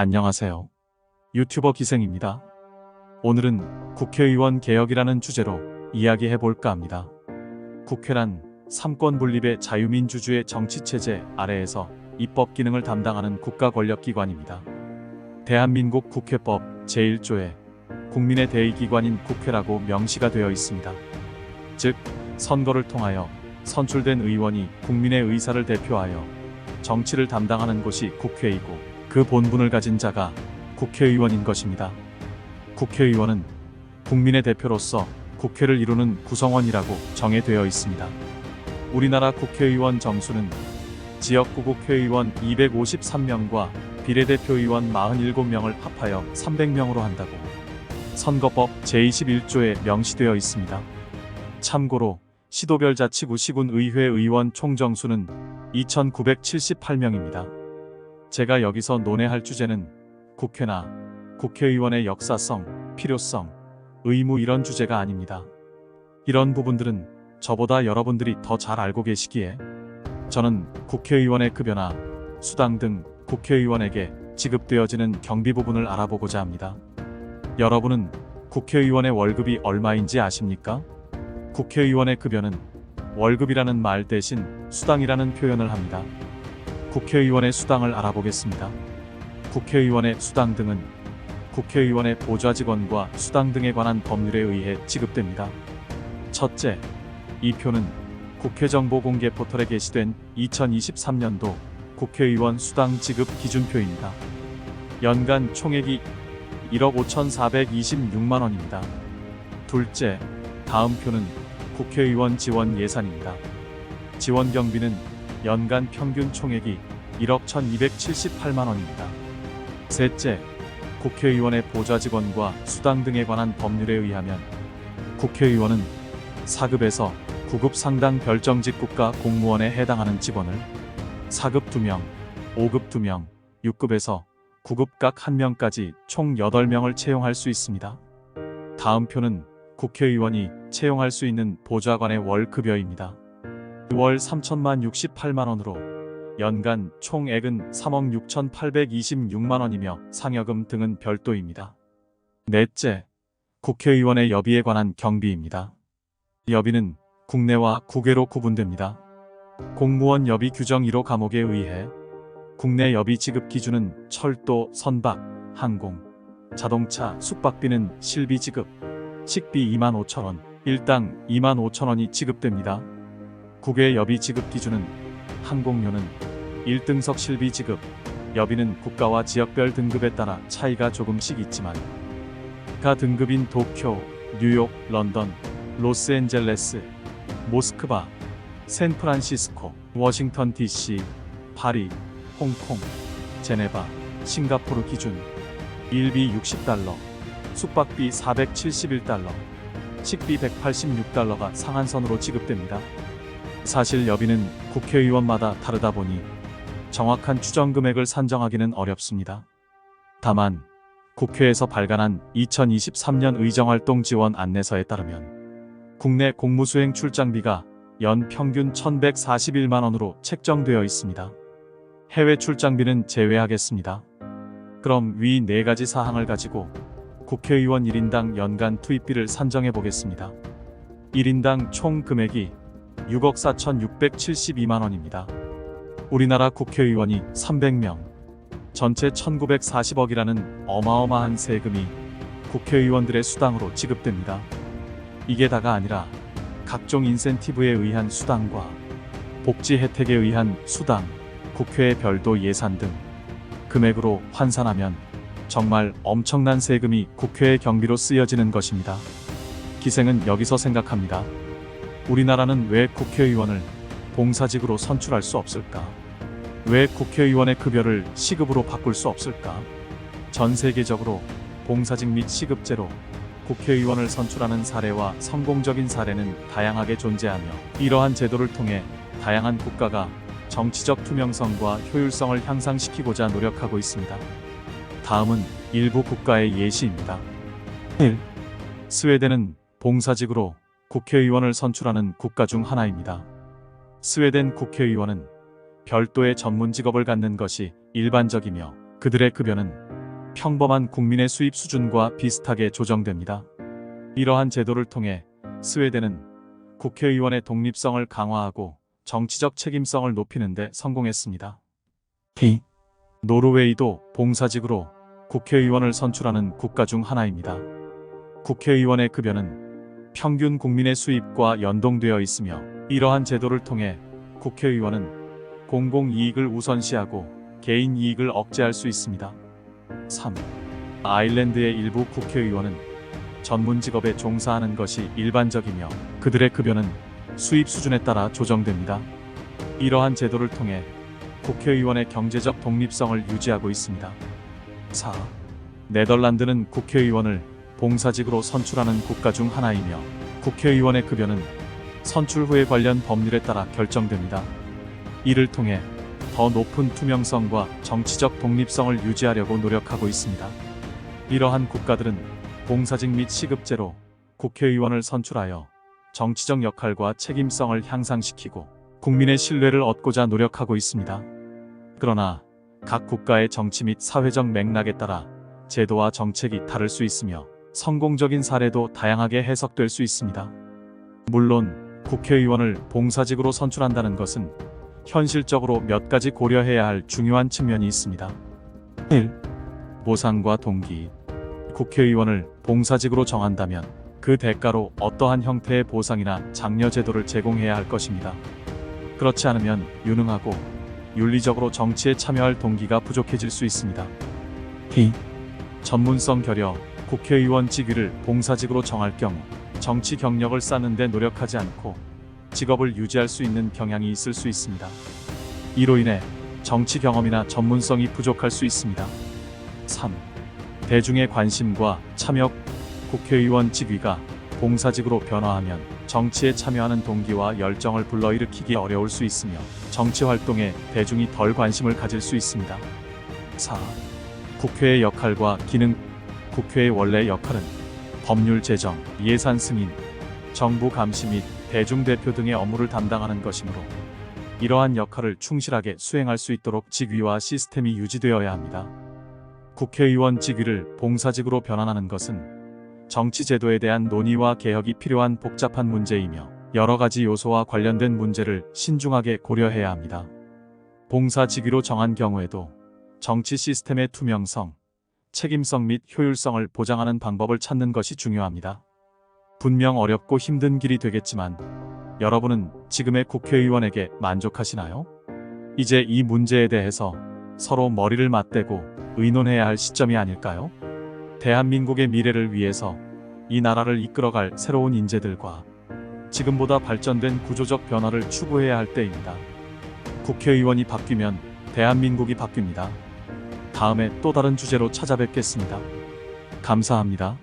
안녕하세요. 유튜버 기생입니다. 오늘은 국회의원 개혁이라는 주제로 이야기해 볼까 합니다. 국회란 삼권 분립의 자유민주주의 정치체제 아래에서 입법 기능을 담당하는 국가 권력기관입니다. 대한민국 국회법 제1조에 국민의 대의기관인 국회라고 명시가 되어 있습니다. 즉, 선거를 통하여 선출된 의원이 국민의 의사를 대표하여 정치를 담당하는 곳이 국회이고 그 본분을 가진 자가 국회의원인 것입니다. 국회의원은 국민의 대표로서 국회를 이루는 구성원이라고 정해되어 있습니다. 우리나라 국회의원 정수는 지역구 국회의원 253명과 비례대표의원 47명을 합하여 300명으로 한다고 선거법 제21조에 명시되어 있습니다. 참고로 시도별 자치구 시군 의회 의원 총 정수는 2,978명입니다. 제가 여기서 논의할 주제는 국회나 국회의원의 역사성, 필요성, 의무 이런 주제가 아닙니다. 이런 부분들은 저보다 여러분들이 더 잘 알고 계시기에 저는 국회의원의 급여나 수당 등 국회의원에게 지급되어지는 경비 부분을 알아보고자 합니다. 여러분은 국회의원의 월급이 얼마인지 아십니까? 국회의원의 급여는 월급이라는 말 대신 수당이라는 표현을 합니다. 국회의원의 수당을 알아보겠습니다. 국회의원의 수당 등은 국회의원의 보좌 직원과 수당 등에 관한 법률에 의해 지급됩니다. 첫째, 이 표는 국회정보공개 포털에 게시된 2023년도 국회의원 수당 지급 기준표입니다. 연간 총액이 1억 5,426만 원입니다. 둘째, 다음 표는 국회의원 지원 예산입니다. 지원 경비는 연간 평균 총액이 1억 1278만 원입니다. 셋째, 국회의원의 보좌 직원과 수당 등에 관한 법률에 의하면 국회의원은 4급에서 9급 상당 별정직 국가 공무원에 해당하는 직원을 4급 2명, 5급 2명, 6급에서 9급 각 1명까지 총 8명을 채용할 수 있습니다. 다음 표는 국회의원이 채용할 수 있는 보좌관의 월 급여입니다. 월 3천만 68만 원으로 연간 총액은 3억 6,826만 원이며 상여금 등은 별도입니다. 넷째, 국회의원의 여비에 관한 경비입니다. 여비는 국내와 국외로 구분됩니다. 공무원 여비 규정 1호 감옥에 의해 국내 여비 지급 기준은 철도, 선박, 항공, 자동차, 숙박비는 실비 지급, 식비 2만 5천 원, 일당 2만 5천 원이 지급됩니다. 국외 여비 지급 기준은 항공료는 1등석 실비 지급, 여비는 국가와 지역별 등급에 따라 차이가 조금씩 있지만 가 등급인 도쿄, 뉴욕, 런던, 로스앤젤레스, 모스크바, 샌프란시스코, 워싱턴 DC, 파리, 홍콩, 제네바, 싱가포르 기준 일비 60달러, 숙박비 471달러, 식비 186달러가 상한선으로 지급됩니다. 사실 여비는 국회의원마다 다르다 보니 정확한 추정 금액을 산정하기는 어렵습니다. 다만 국회에서 발간한 2023년 의정활동 지원 안내서에 따르면 국내 공무수행 출장비가 연 평균 1141만 원으로 책정되어 있습니다. 해외 출장비는 제외하겠습니다. 그럼 위네 가지 사항을 가지고 국회의원 1인당 연간 투입비를 산정해 보겠습니다. 1인당 총 금액이 6억 4,672만 원입니다. 우리나라 국회의원이 300명, 전체 1940억이라는 어마어마한 세금이 국회의원들의 수당으로 지급됩니다. 이게 다가 아니라 각종 인센티브에 의한 수당과 복지 혜택에 의한 수당, 국회의 별도 예산 등 금액으로 환산하면 정말 엄청난 세금이 국회의 경비로 쓰여지는 것입니다. 기생은 여기서 생각합니다. 우리나라는 왜 국회의원을 봉사직으로 선출할 수 없을까? 왜 국회의원의 급여를 시급으로 바꿀 수 없을까? 전 세계적으로 봉사직 및 시급제로 국회의원을 선출하는 사례와 성공적인 사례는 다양하게 존재하며 이러한 제도를 통해 다양한 국가가 정치적 투명성과 효율성을 향상시키고자 노력하고 있습니다. 다음은 일부 국가의 예시입니다. 1. 스웨덴은 봉사직으로 국회의원을 선출하는 국가 중 하나입니다. 스웨덴 국회의원은 별도의 전문 직업을 갖는 것이 일반적이며 그들의 급여는 평범한 국민의 수입 수준과 비슷하게 조정됩니다. 이러한 제도를 통해 스웨덴은 국회의원의 독립성을 강화하고 정치적 책임성을 높이는 데 성공했습니다. 히. 노르웨이도 봉사직으로 국회의원을 선출하는 국가 중 하나입니다. 국회의원의 급여는 평균 국민의 수입과 연동되어 있으며 이러한 제도를 통해 국회의원은 공공이익을 우선시하고 개인 이익을 억제할 수 있습니다. 3. 아일랜드의 일부 국회의원은 전문 직업에 종사하는 것이 일반적이며 그들의 급여는 수입 수준에 따라 조정됩니다. 이러한 제도를 통해 국회의원의 경제적 독립성을 유지하고 있습니다. 4. 네덜란드는 국회의원을 봉사직으로 선출하는 국가 중 하나이며 국회의원의 급여는 선출 후에 관련 법률에 따라 결정됩니다. 이를 통해 더 높은 투명성과 정치적 독립성을 유지하려고 노력하고 있습니다. 이러한 국가들은 봉사직 및 시급제로 국회의원을 선출하여 정치적 역할과 책임성을 향상시키고 국민의 신뢰를 얻고자 노력하고 있습니다. 그러나 각 국가의 정치 및 사회적 맥락에 따라 제도와 정책이 다를 수 있으며 성공적인 사례도 다양하게 해석될 수 있습니다. 물론 국회의원을 봉사직으로 선출한다는 것은 현실적으로 몇 가지 고려해야 할 중요한 측면이 있습니다. 1. 보상과 동기. 국회의원을 봉사직으로 정한다면 그 대가로 어떠한 형태의 보상이나 장려 제도를 제공해야 할 것입니다. 그렇지 않으면 유능하고 윤리적으로 정치에 참여할 동기가 부족해질 수 있습니다. 2. 전문성 결여. 국회의원 직위를 봉사직으로 정할 경우 정치 경력을 쌓는 데 노력하지 않고 직업을 유지할 수 있는 경향이 있을 수 있습니다. 이로 인해 정치 경험이나 전문성이 부족할 수 있습니다. 3. 대중의 관심과 참여 국회의원 직위가 봉사직으로 변화하면 정치에 참여하는 동기와 열정을 불러일으키기 어려울 수 있으며 정치 활동에 대중이 덜 관심을 가질 수 있습니다. 4. 국회의 역할과 기능 국회의 원래 역할은 법률 제정, 예산 승인, 정부 감시 및 대중대표 등의 업무를 담당하는 것이므로 이러한 역할을 충실하게 수행할 수 있도록 직위와 시스템이 유지되어야 합니다. 국회의원 직위를 봉사직으로 변환하는 것은 정치 제도에 대한 논의와 개혁이 필요한 복잡한 문제이며 여러 가지 요소와 관련된 문제를 신중하게 고려해야 합니다. 봉사 직위로 정한 경우에도 정치 시스템의 투명성, 책임성 및 효율성을 보장하는 방법을 찾는 것이 중요합니다. 분명 어렵고 힘든 길이 되겠지만 여러분은 지금의 국회의원에게 만족하시나요? 이제 이 문제에 대해서 서로 머리를 맞대고 의논해야 할 시점이 아닐까요? 대한민국의 미래를 위해서 이 나라를 이끌어갈 새로운 인재들과 지금보다 발전된 구조적 변화를 추구해야 할 때입니다. 국회의원이 바뀌면 대한민국이 바뀝니다. 다음에 또 다른 주제로 찾아뵙겠습니다. 감사합니다.